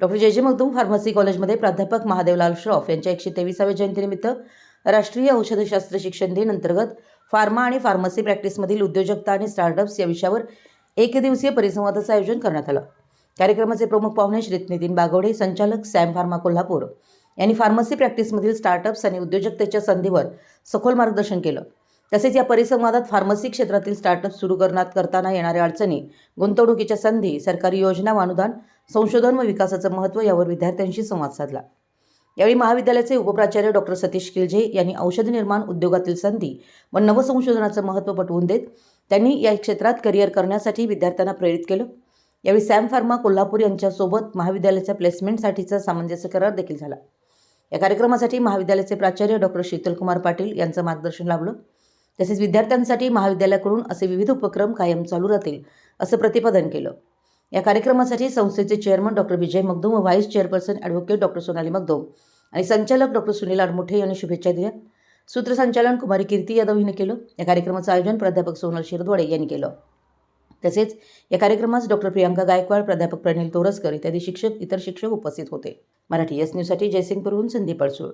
Doctor जे जे Magdum pharmacy कॉलेजमध्ये प्राध्यापक महादेवलाल श्रॉफ यांच्या एकशे तेविसाव्या जयंतीनिमित्त राष्ट्रीय औषधशास्त्र शिक्षण दिन अंतर्गत फार्मा आणि फार्मसी प्रॅक्टिसमधील उद्योजकता आणि स्टार्टअप्स या विषयावर एकदिवसीय परिसंवादाचं आयोजन करण्यात आलं. कार्यक्रमाचे प्रमुख पाहुणे श्री नितीन बागवडे संचालक सॅम फार्मा कोल्हापूर यांनी फार्मसी प्रॅक्टिसमधील स्टार्टअप्स आणि उद्योजकतेच्या संधीवर सखोल मार्गदर्शन केलं. तसेच या परिसंवादात फार्मसी क्षेत्रातील स्टार्टअप सुरू करण्यात करताना येणाऱ्या अडचणी गुंतवणुकीच्या संधी सरकारी योजना व अनुदान संशोधन व विकासाचं महत्त्व यावर विद्यार्थ्यांशी संवाद साधला. यावेळी महाविद्यालयाचे उपप्राचार्य डॉक्टर सतीश किलजे यांनी औषध निर्माण उद्योगातील संधी व नवसंशोधनाचं महत्त्व पटवून देत त्यांनी या क्षेत्रात करिअर करण्यासाठी विद्यार्थ्यांना प्रेरित केलं. यावेळी सॅम फार्मा कोल्हापूर यांच्यासोबत महाविद्यालयाच्या प्लेसमेंटसाठीचा सामंजस्य करार देखील झाला. या कार्यक्रमासाठी महाविद्यालयाचे प्राचार्य डॉक्टर शीतलकुमार पाटील यांचं मार्गदर्शन लाभलं. तसेच विद्यार्थ्यांसाठी महाविद्यालयाकडून असे विविध उपक्रम कायम चालू राहतील असं प्रतिपादन केलं. या कार्यक्रमासाठी संस्थेचे चेअरमन डॉक्टर विजय मगदूम व vice chairperson advocate doctor Sonali Magdum आणि संचालक डॉक्टर सुनील आडमुठे यांनी शुभेच्छा दिल्या. सूत्रसंचालन कुमारी कीर्ती यादव हिने केलं. या कार्यक्रमाचं आयोजन प्राध्यापक सोनल शिरदवाडे यांनी केलं. तसेच या कार्यक्रमास डॉक्टर प्रियांका गायकवाड प्राध्यापक प्रणील तोरसकर इत्यादी शिक्षक इतर शिक्षक उपस्थित होते. मराठी एस न्यूजसाठी जयसिंगपूरहून संदीप अडसूळ.